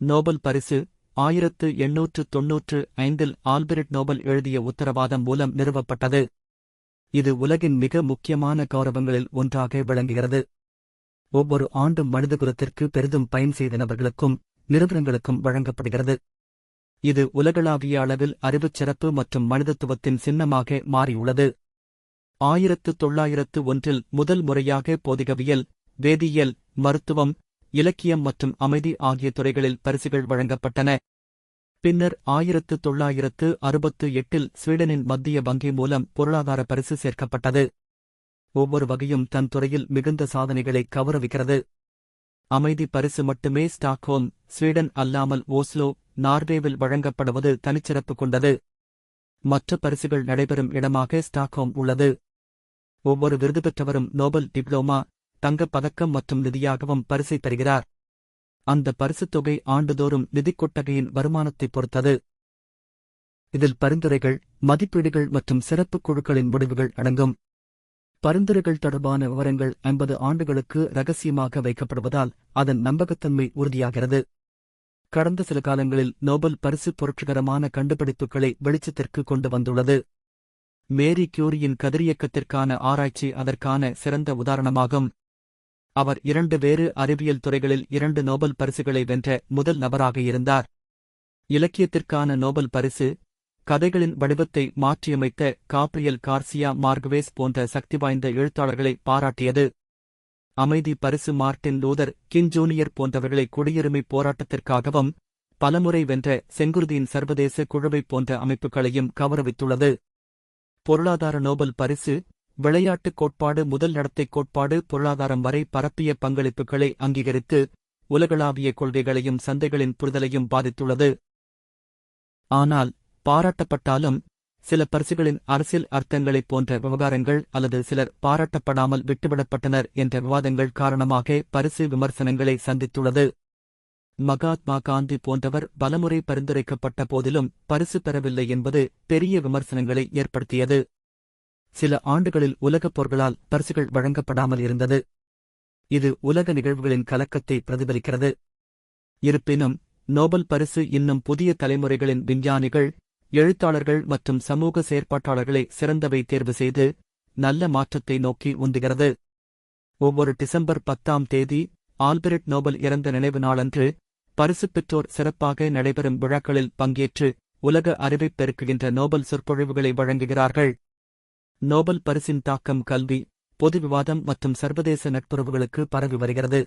Nobel பரிசு ஆயிரத்து எண்ணூற்று தொன்னூற்று ஐந்தில் ஆல்பிரட் நோபல் எழுதிய உத்தரவாதம் மூலம் நிறுவப்பட்டது. இது உலகின் மிக முக்கியமான கௌரவங்களில் ஒன்றாக விளங்குகிறது. ஒவ்வொரு ஆண்டும் மனிதகுலத்திற்கு பெரிதும் பயன் செய்த நபர்களுக்கும் நிறுவனங்களுக்கும் வழங்கப்படுகிறது. இது உலகளாவிய அளவில் அறிவுச் சிறப்பு மற்றும் மனிதத்துவத்தின் சின்னமாக மாறியுள்ளது. ஆயிரத்து தொள்ளாயிரத்து ஒன்றில் முதல் முறையாக போதிகவியல் வேதியியல் மருத்துவம் இலக்கியம் மற்றும் அமைதி ஆகிய துறைகளில் பரிசுகள் வழங்கப்பட்டன. பின்னர் ஆயிரத்து தொள்ளாயிரத்து அறுபத்து எட்டில் ஸ்வீடனின் மத்திய வங்கி மூலம் பொருளாதார பரிசு சேர்க்கப்பட்டது. ஒவ்வொரு வகையும் தன் துறையில் மிகுந்த சாதனைகளை கௌரவிக்கிறது. அமைதி பரிசு மட்டுமே ஸ்டாக்ஹோம் ஸ்வீடன் அல்லாமல் ஓஸ்லோ நார்வேவில் வழங்கப்படுவது தனிச்சிறப்பு கொண்டது. மற்ற பரிசுகள் நடைபெறும் இடமாக ஸ்டாக்ஹோம் உள்ளது. ஒவ்வொரு விருது பெற்றவரும் நோபல் டிப்ளோமா தங்கப் பதக்கம் மற்றும் நிதியாகவும் பரிசை பெறுகிறார். அந்த பரிசுத் தொகை ஆண்டுதோறும் நிதிக் கொட்டகையின் வருமானத்தைப் பொறுத்தது. இதில் பரிந்துரைகள் மதிப்பீடுகள் மற்றும் சிறப்புக் குழுக்களின் முடிவுகள் அடங்கும். பரிந்துரைகள் தொடர்பான விவரங்கள் ஐம்பது ஆண்டுகளுக்கு ரகசியமாக வைக்கப்படுவதால் அதன் நம்பகத்தன்மை உறுதியாகிறது. கடந்த சில காலங்களில் நோபல் பரிசு புரட்சிகரமான கண்டுபிடிப்புகளை வெளிச்சத்திற்கு கொண்டு வந்துள்ளது. மேரி கியூரியின் கதிரியக்கத்திற்கான ஆராய்ச்சி அதற்கான சிறந்த உதாரணமாகும். அவர் இரண்டு வேறு அறிவியல் துறைகளில் இரண்டு நோபல் பரிசுகளை வென்ற முதல் நபராக இருந்தார். இலக்கியத்திற்கான நோபல் பரிசு கதைகளின் வடிவத்தை மாற்றியமைத்த காப்ரியல் கார்சியா மார்க்வேஸ் போன்ற சக்தி வாய்ந்த எழுத்தாளர்களை பாராட்டியது. அமைதி பரிசு மார்ட்டின் லூதர் கிங் ஜூனியர் போன்றவர்களை குடியுரிமை போராட்டத்திற்காகவும் பலமுறை வென்ற செங்குருதியின் சர்வதேச குழுவை போன்ற அமைப்புகளையும் கௌரவித்துள்ளது பொருளாதார நோபல் பரிசு விளையாட்டுக் கோட்பாடு முதல் நடத்தைக் கோட்பாடு பொருளாதாரம் வரை பரப்பிய பங்களிப்புகளை அங்கீகரித்து உலகளாவிய கொள்கைகளையும் சந்தைகளின் புரிதலையும் பாதித்துள்ளது. ஆனால் பாராட்டப்பட்டாலும் சில பரிசுகளின் அரசியல் அர்த்தங்களைப் போன்ற விவகாரங்கள் அல்லது சிலர் பாராட்டப்படாமல் விட்டுவிடப்பட்டனர் என்ற விவாதங்கள் காரணமாக பரிசு விமர்சனங்களை சந்தித்துள்ளது. மகாத்மா காந்தி போன்றவர் பலமுறை பரிந்துரைக்கப்பட்ட போதிலும் பரிசு பெறவில்லை என்பது பெரிய விமர்சனங்களை ஏற்படுத்தியது. சில ஆண்டுகளில் உலகப் போர்களால் பரிசுகள் வழங்கப்படாமல் இருந்தது. இது உலக நிகழ்வுகளின் கலக்கத்தை பிரதிபலிக்கிறது. இருப்பினும் நோபல் பரிசு இன்னும் புதிய தலைமுறைகளின் விஞ்ஞானிகள் எழுத்தாளர்கள் மற்றும் சமூக செயற்பாட்டாளர்களை சிறந்தவை தேர்வு செய்து நல்ல மாற்றத்தை நோக்கி உந்துகிறது. ஒவ்வொரு டிசம்பர் பத்தாம் தேதி ஆல்பர்ட் நோபல் இறந்த நினைவு நாளன்று பரிசு பெற்றோர் சிறப்பாக நடைபெறும் விழாக்களில் பங்கேற்று உலக அறிவைப் பெருக்குகின்ற நோபல் சொற்பொழிவுகளை வழங்குகிறார்கள். நோபல் பரிசின் தாக்கம் கல்வி பொது விவாதம் மற்றும் சர்வதேச நட்புறவுகளுக்கு பரவி வருகிறது.